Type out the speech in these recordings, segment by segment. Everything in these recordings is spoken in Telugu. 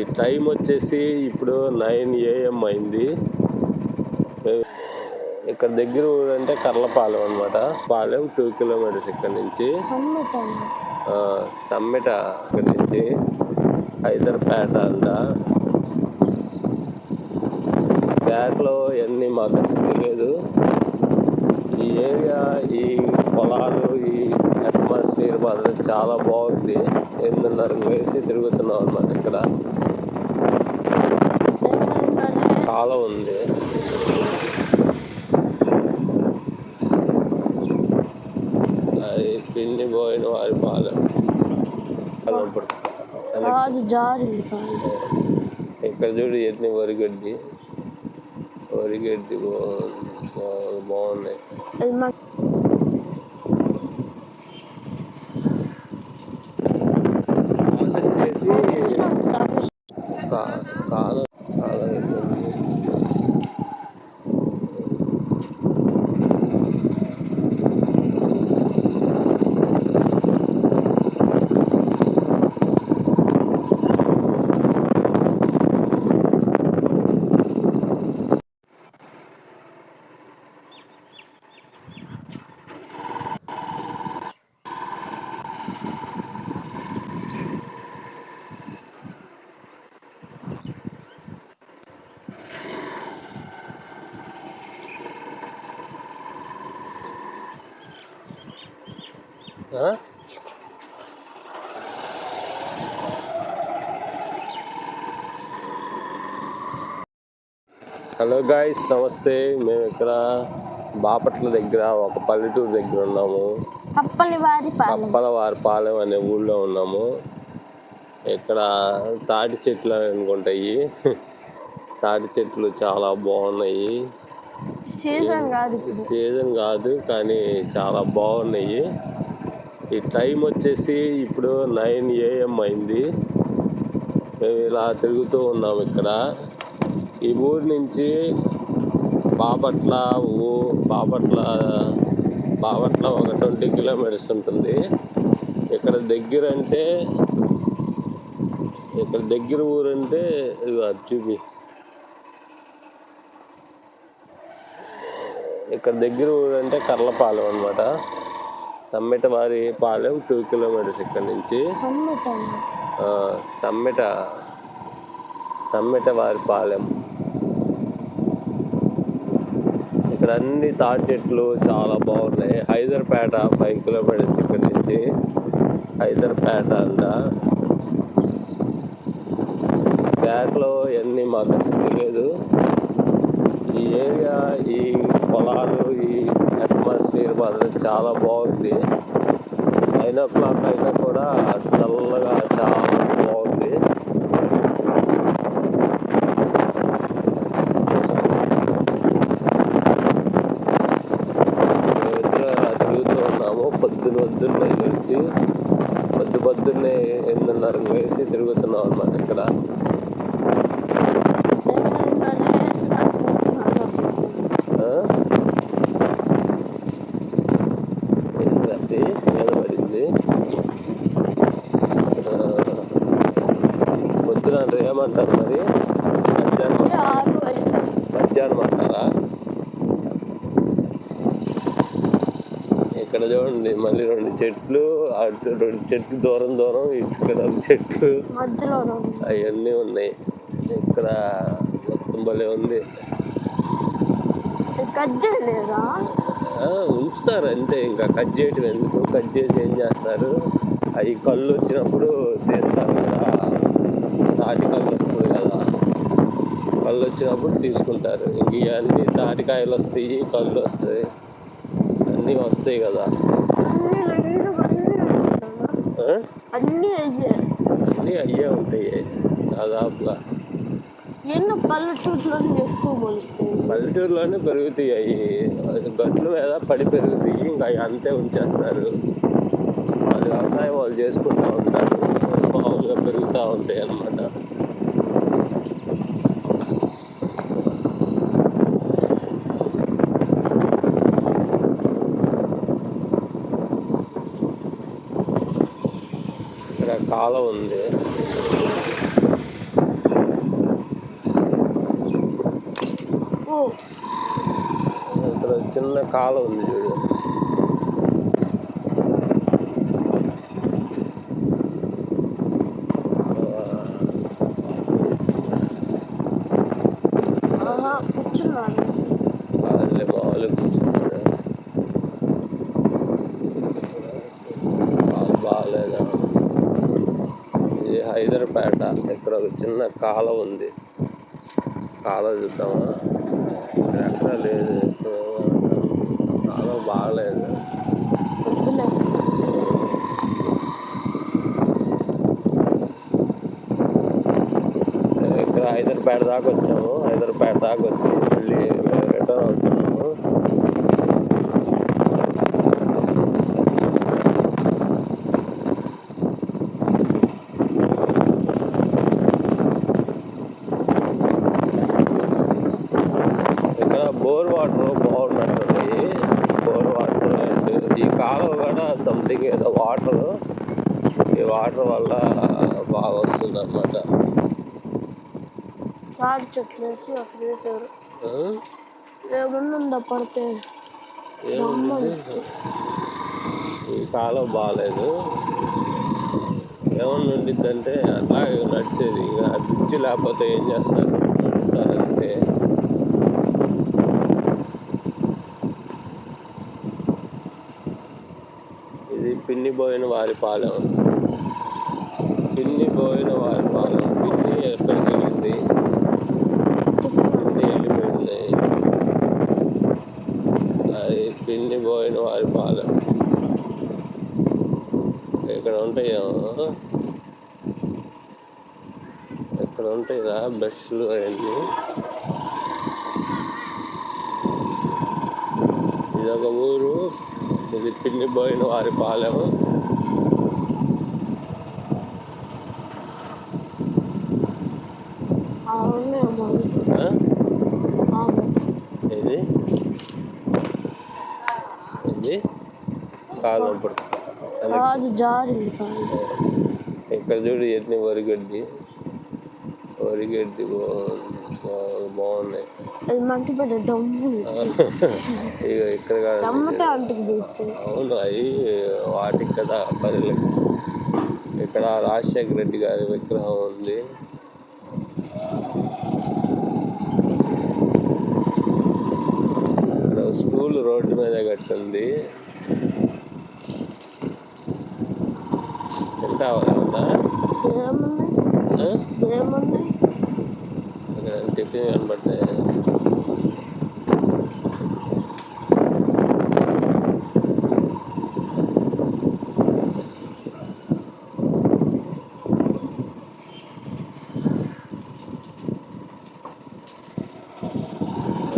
ఈ టైం వచ్చేసి ఇప్పుడు నైన్ ఏఎం అయింది. ఇక్కడ దగ్గర ఊరు అంటే కర్లపాలెం అనమాట పాలెం టూ కిలోమీటర్స్ ఇక్కడ నుంచి. సమ్మెట ఇక్కడ నుంచి హైదర్పేట అంట. పేటలో ఇవన్నీ మాకు అసలు తెలియదు. ఈ ఏరియా ఈ పొలాలు ఈ మాత్రం చాలా బాగుంది. ఎనిమిదిన్నర వేసి తిరుగుతున్నాం అనమాట ఇక్కడ. కాలం ఉంది. అది పిండి పోయిన వారి పాలెం ఇక్కడ చూడు ఎన్ని వరిగడ్డి. వరిగడ్డి బాగుంది బాగు- బాగున్నాయి అది మా ప్రాసెస్ చేసి కా- కాలం కాలం అవుతుంది. ఆ? హలో గాయస్ నమస్తే. మేము ఇక్కడ బాపట్ల దగ్గర ఒక పల్లెటూరు దగ్గర ఉన్నాము. అప్పలి వారి పాలెం అనే ఊళ్ళో ఉన్నాము. ఇక్కడ తాటి చెట్లు అనుకుంటాయి తాటి చెట్లు చాలా బాగున్నాయి. సీజన్ కాదు సీజన్ కాదు కానీ చాలా బాగున్నాయి. ఈ టైం వచ్చేసి ఇప్పుడు నైన్ ఏఎం అయింది. మేము ఇలా తిరుగుతూ ఉన్నాం ఇక్కడ. ఈ ఊరి నుంచి బాపట్ల ఊ బాపట్ల బాపట్ల ఒక ట్వంటీ కిలోమీటర్స్ ఉంటుంది. ఇక్కడ దగ్గర అంటే ఇక్కడ దగ్గర ఊరంటే అది చూపి. ఇక్కడ దగ్గర ఊరు అంటే కర్లపాలెం అనమాట సమ్మెట వారి పాలెం టూ కిలోమీటర్స్ ఇక్కడ నుంచి. సమ్మెట సమ్మెట సమ్మెట వారి పాలెం. ఇక్కడ అన్ని తాటి చెట్లు చాలా బాగున్నాయి. హైదర్పేట ఫైవ్ కిలోమీటర్స్ ఇక్కడ నుంచి. హైదర్పేట అంట. పేటలో ఇవన్నీ మాకు తెలియదు. ఈ ఏరియా ఈ పొలాలు ఈ అట్మాస్ఫియర్ మాత్రం చాలా బాగుంది. నైన్ ఓ క్లాక్ అయినా కూడా చల్లగా చాలా బాగుంది. మేమిద్దరం తిరుగుతూ ఉన్నాము పొద్దున పొద్దున్న కలిసి పొద్దు పొద్దున్నే ఎనిమిదిన్నరకు వేసి తిరుగుతున్నాం అనమాట ఇక్కడ ఆ? ఏంటంటే మీద పడింది ఆ, పొద్దున అంటే ఏమంటారు మరి మధ్యాహ్నం ఆరు ఐదు మధ్యాహ్నం అంటారా ఇక్కడ చూడండి మళ్ళీ రెండు చెట్లు అటు రెండు చెట్లు దూరం దూరం ఇక్కడ చెట్లు. అవన్నీ ఉన్నాయి. ఇక్కడ మొత్తం భలే ఉంది. ఉంచుతారు అంతే ఇంకా కట్ చేయటం ఎందుకు? కట్ చేసి ఏం చేస్తారు? అవి కళ్ళు వచ్చినప్పుడు తీస్తారు కదా. తాటి కళ్ళు వస్తుంది కదా. కళ్ళు వచ్చినప్పుడు తీసుకుంటారు. ఇంక ఇవన్నీ తాటికాయలు వస్తాయి కళ్ళు వస్తాయి. అన్నీ వస్తాయి కదా. అన్ని అయ్యే. ఉంటాయి. దాదాపుగా. ఎన్నో పల్లెటూరులో ఎక్కువ మొలుస్తాయి పల్లెటూరులోనే పెరుగుతాయి. అవి గట్ల మీద పడి పెరుగుతాయి. ఇంకా అవి అంతే ఉంచేస్తారు. వాళ్ళు వ్యవసాయం వాళ్ళు చేసుకుంటూ ఉంటారు. మామూలుగా పెరుగుతూ ఉంటాయి అన్నమాట. ఇక్కడ కాలం ఉంది. ఇక్కడ చిన్న కాలం ఉంది చూడండి చిన్న కాలం ఉంది. కాలం చూద్దామా? ఎక్కడ లేదు. కాలం బాగలేదు. ఇక్కడ హైదరాబాద్ దాకా వచ్చాము. హైదరాబాద్ దాకా వచ్చి మళ్ళీ రిటర్న్ అవుతున్నాము ఇక్కడ బోర్ వాటర్ బాగున్నట్టున్నాయి బోర్ వాటర్ అండ్ ఈ కాలువ కూడా సంథింగ్ ఏదో వాటర్ ఈ వాటర్ వల్ల బాగా వస్తుంది అన్నమాట తాడి చెట్లు వేసి అక్కడ వేసారు ఏమన్నా పడితే? ఈ కాలం బాగాలేదు ఏమన్నా ఉండిద్దంటే అట్లాగే నడిచేది ఇంకా బ్రిడ్జి లేకపోతే ఏం చేస్తారు నడుస్తారు అంతే ఇది పోయిన వారి పాలెం. పిన్ని పోయిన వారి పాలెం పిన్ని ఎక్కడికి వెళ్ళింది పిన్ని వెళ్ళిపోయింది. అది పిన్ని పోయిన వారి పాలెం. ఇక్కడ ఉంటాయేమో ఇక్కడ ఉంటాయిరా బస్సులు అవన్నీ? ఇదొక ఊరు. ఇది పిన్ని పోయిన వారి పాలెం అవునే ఆ? ఇది ఇది కాలు జారింది కాదు ఇక్కడ చూడు ఎన్ని వరిగడ్డి. వరిగడ్డి బాగున్నాయి. అది మంచి పెద్ద డమ్ము. ఇక ఇక్కడ కాదు. అంటుకు అవును అవి వాటికి కదా బర్రెలకి ఇక్కడ రాజశేఖర రెడ్డి గారి విగ్రహం ఉంది. ఇక్కడ స్కూల్ రోడ్డు మీద కట్టింది. తింటావా ఏమన్నా ఏమున్నాయి ఆ? ఏమున్నాయి అక్కడ టిఫిన్ కనబడ్డాయి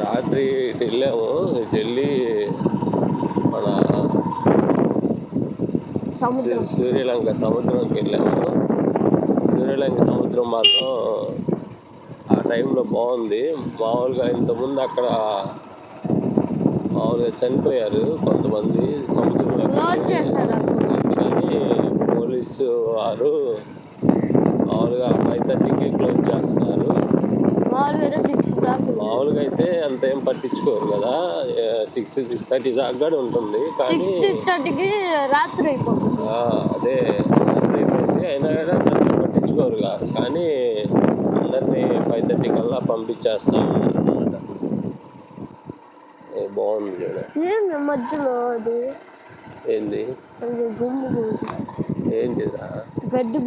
రాత్రి ఇటు వెళ్ళాము సముద్రం. సూర్యలంక సముద్రంకి వెళ్ళాము. సూర్యలంక సముద్రం మాత్రం ఆ టైంలో బాగుంది. మామూలుగా ఇంతకుముందు అక్కడ మామూలుగా చనిపోయారు కొంతమంది సముద్రంలో. అందుకని పోలీసు వారు మామూలుగా ఫైవ్ థర్టీకి క్లోజ్ చేస్తున్నారు. మామూలుగా అయితే అంత ఏం పట్టించుకోరు కదా. సిక్స్ సిక్స్ థర్టీ దాకా ఉంటుంది కానీ సిక్స్ థర్టీకి రాత్రి అయిపోతుంది. అదే రాత్రి అయిపోయింది అయినా కూడా అందరినీ పట్టించుకోరు కానీ అందరినీ ఫైవ్ థర్టీ కల్లా పంపించేస్తాం అనమాట బాగుంది మధ్యలో అది? ఏంది? గుమ్ము ఏంటిదా గడ్డి?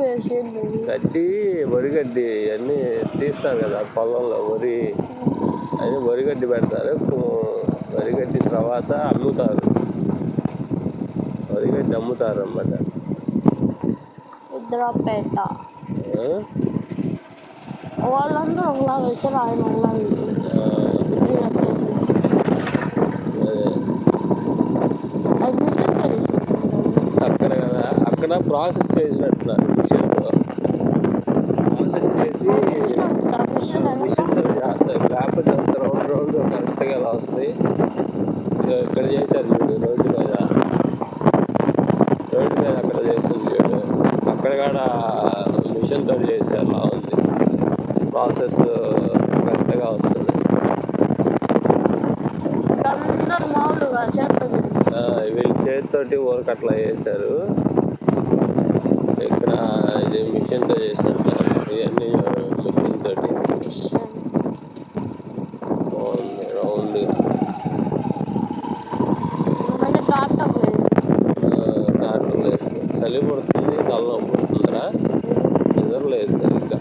గడ్డి వరి గడ్డి అన్నీ తీస్తారు కదా పొలంలో వరి. అని వరి గడ్డి పెడతారు. వరి గడ్డి తర్వాత అమ్ముతారు. వరి గడ్డి అమ్ముతారు అన్నమాట. ఇద్దరపేట. వాళ్ళందరూ ఒకలా వేసారు ఆయన ఒకలా వేసారు ఇద్దరపేసి అదే అది నిజంగా తీసుకుంటారు అక్కడ కదా అక్కడ ప్రాసెస్ చేసినట్టున్నారు మిషన్తో ప్రాసెస్ చేసి మిషన్తో చేస్తారు లేకపోతే అంత రౌండ్ రౌండ్ కరెక్ట్గా ఎలా వస్తాయి ఇక్కడ చేశారు చూడు రోడ్డు మీద. రోడ్డు మీద అక్కడ చేసింది చూడు. అక్కడ కూడా మిషన్తో చేశారు అలా ఉంది. ప్రాసెస్ కరెక్ట్గా వస్తుంది. వీళ్ళు చేతితోటి వర్క్ అట్లా చేశారు. ఇక్కడ ఇది మిషన్తో చేస్తుంటారు ఇవన్నీ మిషన్ తోటి. బాగుంది రౌండ్. కాటన్ చలి పడుతుంది కళ్ళు పడుతుందిరా. నిద్ర లేదు సరిగ్గా.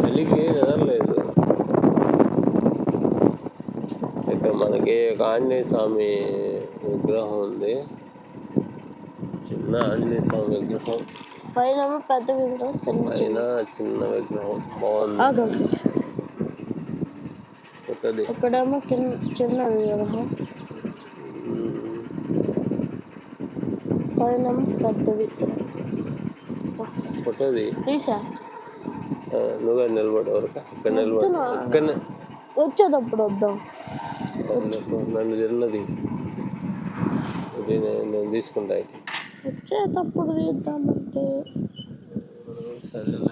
చలికి నిద్ర లేదు. ఇక్కడ మనకి ఒక ఆంజనేయ స్వామి విగ్రహం ఉంది. చిన్న ఆంజనేయ స్వామి విగ్రహం. పైన పెద్ద విగ్రహం పైన చిన్న. విగ్రహం. బాగుంది. ఇక్కడేమో కింద చిన్న విగ్రహం. పైన పెద్ద విగ్రహం. కొత్తది తీసా? నువ్వు నిలబడే వరకు ఇక్కడ నిలబడి? ఇక్కడనే వచ్చేటప్పుడు వద్దాం. నన్ను తిన్నది. ఇది నేను తీసుకుంటా ఇటు. వచ్చేటప్పుడు తీద్దామంటే సరేలే.